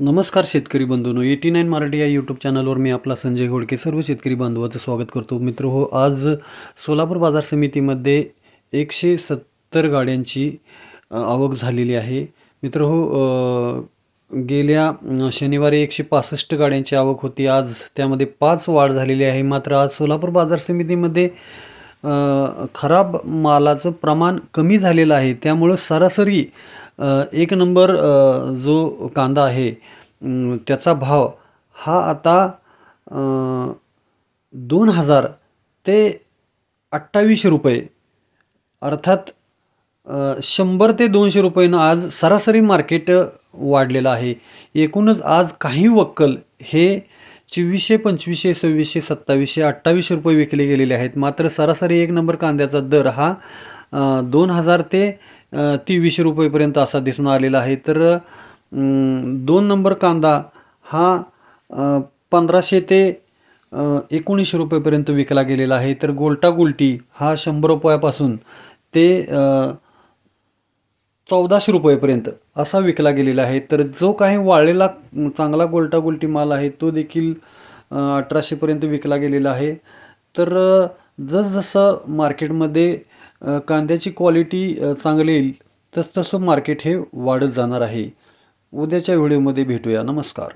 नमस्कार शेतकरी बंधूंनो eighty nine Marathi या यूट्यूब चॅनलवर मी आपला संजय घोडके सर्व शेतकरी बांधवाचं स्वागत करतो. मित्र हो आज सोलापूर बाजार समितीमध्ये एकशे सत्तर गाड्यांची आवक झालेली आहे. मित्र हो गेल्या शनिवारी एकशे पासष्ट गाड्यांची आवक होती. आज त्यामध्ये पाच वाढ झालेली आहे. मात्र आज सोलापूर बाजार समितीमध्ये खराब मालाचं प्रमाण कमी झालेलं आहे. त्यामुळं सरासरी एक नंबर जो कांदा आहे त्याचा भाव हा आता दोन हजार ते अठ्ठावीसशे रुपये. अर्थात शंभर ते दोनशे रुपयेनं आज सरासरी मार्केट वाढलेलं आहे. एकूणच आज काही वक्कल हे चोवीसशे पंचवीसशे सव्वीसशे सत्तावीसशे अठ्ठावीसशे रुपये विकले गेलेले आहेत. मात्र सरासरी एक नंबर कांद्याचा दर हा दोन हजार ते अ, तेवीसशे रुपयेपर्यंत असा दिसून आलेला आहे. तर दोन नंबर कांदा हा पंधराशे ते एकोणीसशे रुपयेपर्यंत विकला गेलेला आहे. तर गोल्टा गोल्टी हा शंभर रुपयापासून ते चौदाशे रुपयेपर्यंत असा विकला गेलेला आहे. तर जो काही वाळलेला चांगला गोलटागोलटी माल आहे तो देखील अठराशेपर्यंत विकला गेलेला आहे. तर जसजसं मार्केटमध्ये कांद्याची क्वालिटी चांगली येईल तसतसं मार्केट हे वाढत जाणार आहे. उद्याच्या व्हिडिओमध्ये भेटूया. नमस्कार.